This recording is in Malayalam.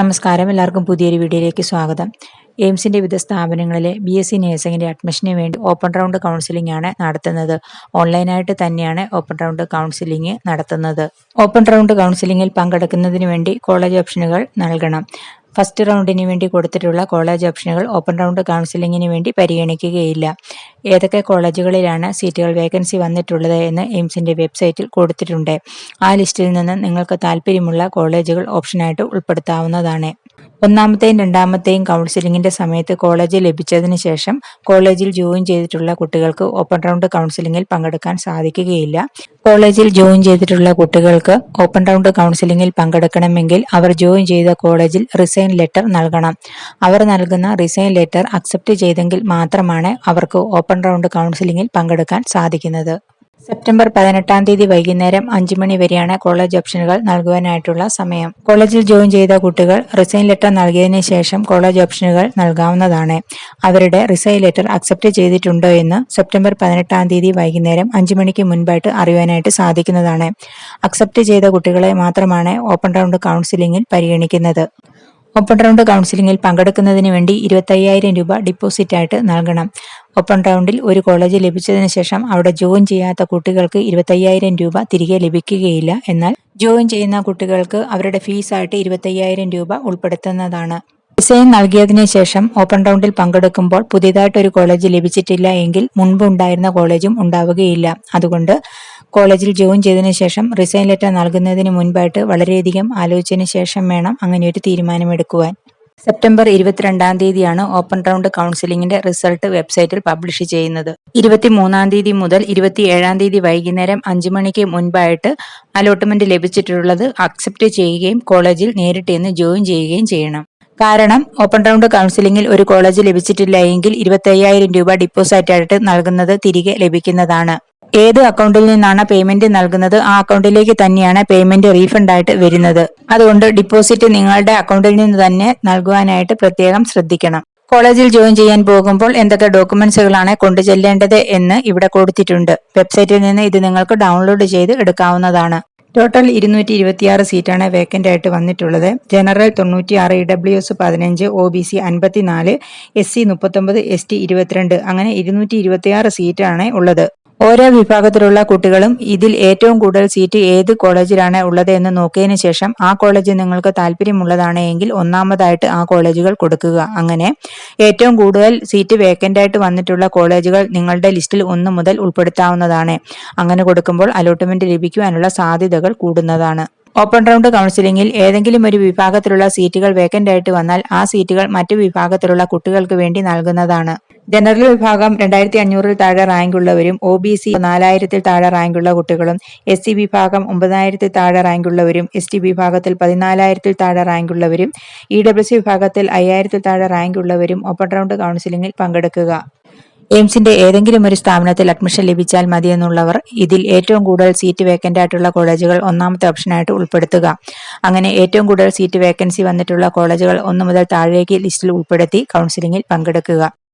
നമസ്കാരം. എല്ലാവർക്കും പുതിയൊരു വീഡിയോയിലേക്ക് സ്വാഗതം. എയിംസിന്റെ വിവിധ സ്ഥാപനങ്ങളിലെ ബി എസ് സി നഴ്സിംഗിന്റെ അഡ്മിഷന് വേണ്ടി ഓപ്പൺ റൗണ്ട് കൗൺസിലിംഗ് ആണ് നടത്തുന്നത്. ഓൺലൈനായിട്ട് തന്നെയാണ് ഓപ്പൺ റൗണ്ട് കൗൺസിലിംഗ് നടത്തുന്നത്. ഓപ്പൺ റൗണ്ട് കൗൺസിലിംഗിൽ പങ്കെടുക്കുന്നതിന് വേണ്ടി കോളേജ് ഓപ്ഷനുകൾ നൽകണം. ഫസ്റ്റ് റൗണ്ടിന് വേണ്ടി കൊടുത്തിട്ടുള്ള കോളേജ് ഓപ്ഷനുകൾ ഓപ്പൺ റൗണ്ട് കൗൺസിലിംഗിന് വേണ്ടി പരിഗണിക്കുകയില്ല. ഏതൊക്കെ കോളേജുകളിലാണ് സീറ്റുകൾ വേക്കൻസി വന്നിട്ടുള്ളത് എന്ന് എയിംസിന്റെ വെബ്സൈറ്റിൽ കൊടുത്തിട്ടുണ്ട്. ആ ലിസ്റ്റിൽ നിന്ന് നിങ്ങൾക്ക് താല്പര്യമുള്ള കോളേജുകൾ ഓപ്ഷനായിട്ട് ഉൾപ്പെടുത്താവുന്നതാണ്. ഒന്നാമത്തെയും രണ്ടാമത്തെയും കൗൺസിലിംഗിന്റെ സമയത്ത് കോളേജ് ലഭിച്ചതിന് ശേഷം കോളേജിൽ ജോയിൻ ചെയ്തിട്ടുള്ള കുട്ടികൾക്ക് ഓപ്പൺ റൗണ്ട് കൗൺസിലിംഗിൽ പങ്കെടുക്കാൻ സാധിക്കുകയില്ല. കോളേജിൽ ജോയിൻ ചെയ്തിട്ടുള്ള കുട്ടികൾക്ക് ഓപ്പൺ റൗണ്ട് കൗൺസിലിംഗിൽ പങ്കെടുക്കണമെങ്കിൽ അവർ ജോയിൻ ചെയ്ത കോളേജിൽ റിസൈൻ ലെറ്റർ നൽകണം. അവർ നൽകുന്ന റിസൈൻ ലെറ്റർ അക്സെപ്റ്റ് ചെയ്തെങ്കിൽ മാത്രമാണ് അവർക്ക് ഓപ്പൺ റൗണ്ട് കൗൺസിലിംഗിൽ പങ്കെടുക്കാൻ സാധിക്കുന്നത്. സെപ്റ്റംബർ പതിനെട്ടാം തീയതി വൈകുന്നേരം അഞ്ചു മണി വരെയാണ് കോളേജ് ഓപ്ഷനുകൾ നൽകുവാനായിട്ടുള്ള സമയം. കോളേജിൽ ജോയിൻ ചെയ്ത കുട്ടികൾ റിസൈൻ ലെറ്റർ നൽകിയതിനു ശേഷം കോളേജ് ഓപ്ഷനുകൾ നൽകാവുന്നതാണ്. അവരുടെ റിസൈൻ ലെറ്റർ അക്സെപ്റ്റ് ചെയ്തിട്ടുണ്ടോ എന്ന് സെപ്റ്റംബർ പതിനെട്ടാം തീയതി വൈകുന്നേരം അഞ്ചു മണിക്ക് മുൻപായിട്ട് അറിയുവാനായിട്ട് സാധിക്കുന്നതാണ്. അക്സെപ്റ്റ് ചെയ്ത കുട്ടികളെ മാത്രമാണ് ഓപ്പൺ റൗണ്ട് കൗൺസിലിംഗിൽ പരിഗണിക്കുന്നത്. ഓപ്പൺ റൗണ്ട് കൗൺസിലിംഗിൽ പങ്കെടുക്കുന്നതിന് വേണ്ടി ഇരുപത്തയ്യായിരം രൂപ ഡിപ്പോസിറ്റ് ആയിട്ട് നൽകണം. ഓപ്പൺ റൗണ്ടിൽ ഒരു കോളേജ് ലഭിച്ചതിന് ശേഷം അവിടെ ജോയിൻ ചെയ്യാത്ത കുട്ടികൾക്ക് ഇരുപത്തയ്യായിരം രൂപ തിരികെ ലഭിക്കുകയില്ല. എന്നാൽ ജോയിൻ ചെയ്യുന്ന കുട്ടികൾക്ക് അവരുടെ ഫീസായിട്ട് ഇരുപത്തയ്യായിരം രൂപ ഉൾപ്പെടുത്തുന്നതാണ്. ഡിസൈൻ നൽകിയതിന് ശേഷം ഓപ്പൺ റൗണ്ടിൽ പങ്കെടുക്കുമ്പോൾ പുതിയതായിട്ട് ഒരു കോളേജ് ലഭിച്ചിട്ടില്ല എങ്കിൽ മുൻപ് ഉണ്ടായിരുന്ന കോളേജും ഉണ്ടാവുകയില്ല. അതുകൊണ്ട് കോളേജിൽ ജോയിൻ ചെയ്തതിനു ശേഷം റിസൈൻ ലെറ്റർ നൽകുന്നതിന് മുൻപായിട്ട് വളരെയധികം ആലോചിച്ചതിന് ശേഷം വേണം അങ്ങനെ ഒരു തീരുമാനമെടുക്കുവാൻ. സെപ്റ്റംബർ ഇരുപത്തിരണ്ടാം തീയതിയാണ് ഓപ്പൺ റൗണ്ട് കൗൺസിലിംഗിന്റെ റിസൾട്ട് വെബ്സൈറ്റിൽ പബ്ലിഷ് ചെയ്യുന്നത്. ഇരുപത്തിമൂന്നാം തീയതി മുതൽ ഇരുപത്തിയേഴാം തീയതി വൈകുന്നേരം അഞ്ചു മണിക്ക് മുൻപായിട്ട് അലോട്ട്മെന്റ് ലഭിച്ചിട്ടുള്ളത് അക്സെപ്റ്റ് ചെയ്യുകയും കോളേജിൽ നേരിട്ട് എന്ന് ജോയിൻ ചെയ്യുകയും ചെയ്യണം. കാരണം ഓപ്പൺ റൗണ്ട് കൗൺസിലിംഗിൽ ഒരു കോളേജ് ലഭിച്ചിട്ടില്ല എങ്കിൽ ഇരുപത്തയ്യായിരം രൂപ ഡിപ്പോസിറ്റ് ആയിട്ട് നൽകുന്നത് തിരികെ ലഭിക്കുന്നതാണ്. ഏത് അക്കൗണ്ടിൽ നിന്നാണ് പേയ്മെന്റ് നൽകുന്നത്? ആ അക്കൗണ്ടിലേക്ക് തന്നെയാണ് പേയ്മെന്റ് റീഫണ്ട് ആയിട്ട് വരുന്നത്. അതുകൊണ്ട് ഡിപ്പോസിറ്റ് നിങ്ങളുടെ അക്കൗണ്ടിൽ നിന്ന് തന്നെ നൽകുവാനായിട്ട് പ്രത്യേകം ശ്രദ്ധിക്കണം. കോളേജിൽ ജോയിൻ ചെയ്യാൻ പോകുമ്പോൾ എന്തൊക്കെ ഡോക്യുമെന്റ്സുകളാണ് കൊണ്ടുചെല്ലേണ്ടത് എന്ന് ഇവിടെ കൊടുത്തിട്ടുണ്ട്. വെബ്സൈറ്റിൽ നിന്ന് ഇത് നിങ്ങൾക്ക് ഡൗൺലോഡ് ചെയ്ത് എടുക്കാവുന്നതാണ്. ടോട്ടൽ ഇരുന്നൂറ്റി ഇരുപത്തിയാറ് സീറ്റാണ് വേക്കന്റ് ആയിട്ട് വന്നിട്ടുള്ളത്. ജനറൽ തൊണ്ണൂറ്റിയാറ് ഇ ഡബ്ല്യു എസ് പതിനഞ്ച് ഒ ബി സി അൻപത്തിനാല് എസ് സി മുപ്പത്തൊമ്പത് എസ് ടി ഇരുപത്തിരണ്ട് അങ്ങനെ ഇരുന്നൂറ്റി ഇരുപത്തിയാറ് സീറ്റാണ് ഉള്ളത്. ഓരോ വിഭാഗത്തിലുള്ള കുട്ടികളും ഇതിൽ ഏറ്റവും കൂടുതൽ സീറ്റ് ഏത് കോളേജിലാണ് ഉള്ളത് എന്ന് നോക്കിയതിനു ശേഷം ആ കോളേജ് നിങ്ങൾക്ക് താല്പര്യമുള്ളതാണ് എങ്കിൽ ഒന്നാമതായിട്ട് ആ കോളേജുകൾ കൊടുക്കുക. അങ്ങനെ ഏറ്റവും കൂടുതൽ സീറ്റ് വേക്കന്റ് ആയിട്ട് വന്നിട്ടുള്ള കോളേജുകൾ നിങ്ങളുടെ ലിസ്റ്റിൽ ഒന്ന് മുതൽ ഉൾപ്പെടുത്താവുന്നതാണ്. അങ്ങനെ കൊടുക്കുമ്പോൾ അലോട്ട്മെന്റ് ലഭിക്കുവാനുള്ള സാധ്യതകൾ കൂടുന്നതാണ്. ഓപ്പൺ റൗണ്ട് കൗൺസിലിംഗിൽ ഏതെങ്കിലും ഒരു വിഭാഗത്തിലുള്ള സീറ്റുകൾ വേക്കന്റ് ആയിട്ട് വന്നാൽ ആ സീറ്റുകൾ മറ്റു വിഭാഗത്തിലുള്ള കുട്ടികൾക്ക് വേണ്ടി നൽകുന്നതാണ്. ജനറൽ വിഭാഗം രണ്ടായിരത്തി അഞ്ഞൂറിൽ താഴെ റാങ്കുള്ളവരും ഒ ബി സി നാലായിരത്തിൽ താഴെ റാങ്കുള്ള കുട്ടികളും എസ് സി വിഭാഗം ഒമ്പതിനായിരത്തിൽ താഴെ റാങ്കുള്ളവരും എസ് ടി വിഭാഗത്തിൽ പതിനാലായിരത്തിൽ താഴെ റാങ്കുള്ളവരും ഇ ഡബ്ല്യു സി വിഭാഗത്തിൽ അയ്യായിരത്തിൽ താഴെ റാങ്കുള്ളവരും ഓപ്പൺ റൗണ്ട് കൗൺസിലിംഗിൽ പങ്കെടുക്കുക. എയിംസിന്റെ ഏതെങ്കിലും ഒരു സ്ഥാപനത്തിൽ അഡ്മിഷൻ ലഭിച്ചാൽ മതിയെന്നുള്ളവർ ഇതിൽ ഏറ്റവും കൂടുതൽ സീറ്റ് വേക്കന്റ് ആയിട്ടുള്ള കോളേജുകൾ ഒന്നാമത്തെ ഓപ്ഷനായിട്ട് ഉൾപ്പെടുത്തുക. അങ്ങനെ ഏറ്റവും കൂടുതൽ സീറ്റ് വേക്കൻസി വന്നിട്ടുള്ള കോളേജുകൾ ഒന്നു മുതൽ താഴേക്ക് ലിസ്റ്റിൽ ഉൾപ്പെടുത്തി കൗൺസിലിംഗിൽ പങ്കെടുക്കുക.